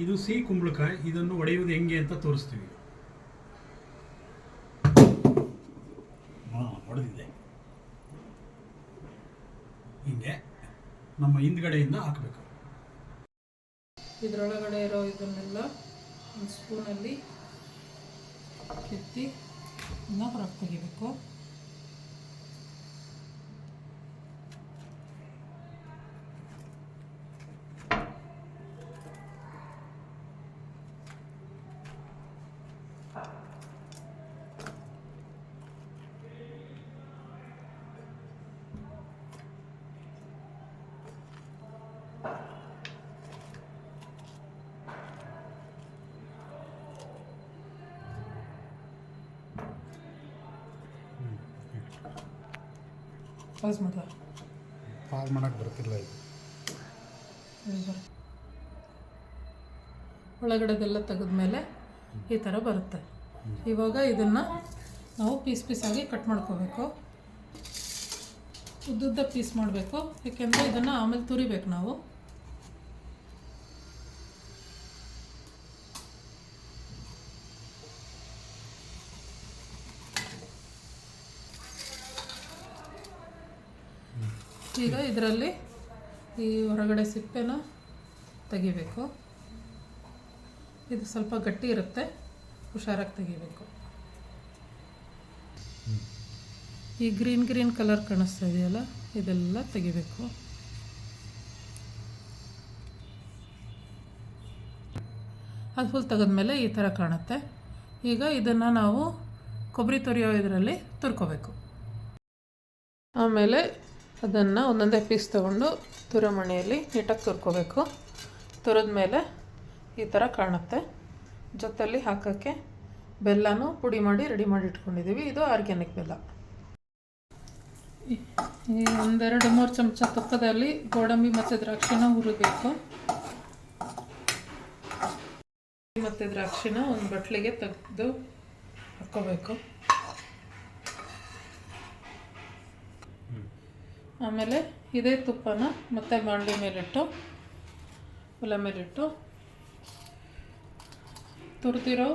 ಇದು ಸಿಹಿ ಕುಂಬಳಕಾಯಿ ಇದನ್ನು ಒಡೆಯುವುದು ಹೆಂಗೆ ಅಂತ ತೋರಿಸ್ತೀವಿ. ಹಾಂ ಹೊಡೆದಿದೆ ಹಿಂಗೆ ನಮ್ಮ ಹಿಂದ್ಗಡೆಯಿಂದ ಹಾಕಬೇಕು. ಇದರೊಳಗಡೆ ಇರೋ ಇದನ್ನೆಲ್ಲ ಒಂದು ಸ್ಪೂನಲ್ಲಿ ಕೆತ್ತಿ ಇನ್ನ ಹೊರಗೆ ತೆಗಿಬೇಕು ಪಾಸ್ ಮಾಡ ಪಾಸ್ ಮಾಡಕ್ಕೆ ಬರ್ತಿಲ್ಲ ಇದು. ಒಳಗಡೆದೆಲ್ಲ ತೆಗೆದ್ಮೇಲೆ ಈ ಥರ ಬರುತ್ತೆ. ಇವಾಗ ಇದನ್ನು ನಾವು ಪೀಸ್ ಪೀಸಾಗಿ ಕಟ್ ಮಾಡ್ಕೋಬೇಕು. ಉದ್ದುದ್ದ ಪೀಸ್ ಮಾಡಬೇಕು. ಏಕೆಂದರೆ ಇದನ್ನು ಆಮೇಲೆ ತುರಿಬೇಕು ನಾವು. ಈಗ ಇದರಲ್ಲಿ ಈ ಹೊರಗಡೆ ಸಿಪ್ಪೆನ ತೆಗಿಬೇಕು. ಇದು ಸ್ವಲ್ಪ ಗಟ್ಟಿ ಇರುತ್ತೆ, ಹುಷಾರಾಗಿ ತೆಗಿಬೇಕು. ಈ ಗ್ರೀನ್ ಗ್ರೀನ್ ಕಲರ್ ಕಾಣಿಸ್ತಾ ಇದೆಯಲ್ಲ, ಇದೆಲ್ಲ ತೆಗಿಬೇಕು. ಅದು ಫುಲ್ ತೆಗೆದ್ಮೇಲೆ ಈ ಥರ ಕಾಣುತ್ತೆ. ಈಗ ಇದನ್ನು ನಾವು ಕೊಬ್ಬರಿ ತುರಿಯೋ ಇದರಲ್ಲಿ ತುರ್ಕೋಬೇಕು. ಆಮೇಲೆ ಅದನ್ನು ಒಂದೊಂದೇ ಪೀಸ್ ತೊಗೊಂಡು ತುರಮಣೆಯಲ್ಲಿ ನೀಟಾಗಿ ತುರ್ಕೋಬೇಕು. ತುರಿದ್ಮೇಲೆ ಈ ಥರ ಕಾಣುತ್ತೆ. ಜೊತೆಯಲ್ಲಿ ಹಾಕೋಕ್ಕೆ ಬೆಲ್ಲನೂ ಪುಡಿ ಮಾಡಿ ರೆಡಿ ಮಾಡಿ ಇಟ್ಕೊಂಡಿದ್ದೀವಿ ಇದು ಆರ್ಗ್ಯಾನಿಕ್ ಬೆಲ್ಲ. ಈ ಒಂದೆರಡು ಮೂರು ಚಮಚ ತುಪ್ಪದಲ್ಲಿ ಗೋಡಂಬಿ ಮತ್ತು ದ್ರಾಕ್ಷಿನ ಹುರಿಬೇಕು. ಮತ್ತು ದ್ರಾಕ್ಷಿನ ಒಂದು ಬಟ್ಲಿಗೆ ತೆಗೆದು ಹಾಕ್ಕೋಬೇಕು ಆಮೇಲೆ ಇದೇ ತುಪ್ಪನ ಮತ್ತೆ ಬಾಣಲಿ ಮೇಲಿಟ್ಟು ಒಲೆ ಮೇಲಿಟ್ಟು ತುರಿದಿರೋ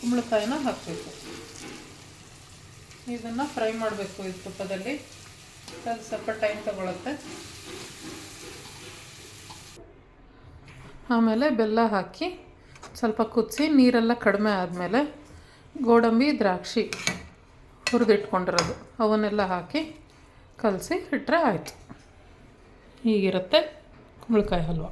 ಕುಂಬಳಕಾಯಿನ ಹಾಕಬೇಕು. ಇದನ್ನು ಫ್ರೈ ಮಾಡಬೇಕು ಈ ತುಪ್ಪದಲ್ಲಿ. ಅದು ಸ್ವಲ್ಪ ಟೈಮ್ ತಗೊಳುತ್ತೆ. ಆಮೇಲೆ ಬೆಲ್ಲ ಹಾಕಿ ಸ್ವಲ್ಪ ಕುದಿಸಿ, ನೀರೆಲ್ಲ ಕಡಿಮೆ ಆದಮೇಲೆ ಗೋಡಂಬಿ, ದ್ರಾಕ್ಷಿ ಹುರಿದಿಟ್ಕೊಂಡಿರೋದು. ಅವನ್ನೆಲ್ಲ ಹಾಕಿ ಕಲಸಿ ಇಟ್ಟರೆ ಆಯಿತು. ಹೀಗಿರುತ್ತೆ ಕುಂಬಳಕಾಯಿ ಹಲ್ವ.